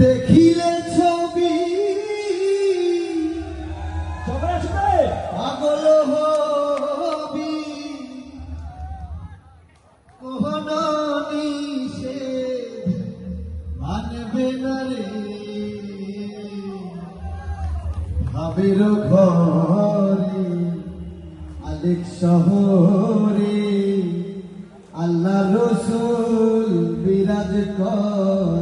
দেখিলে ছবি। পাগল হবি। কোহন নিষেধ মানবে না রে। ভাবের ঘরে আলেক শহরে আল্লাহ রসুল বিরাজ কর।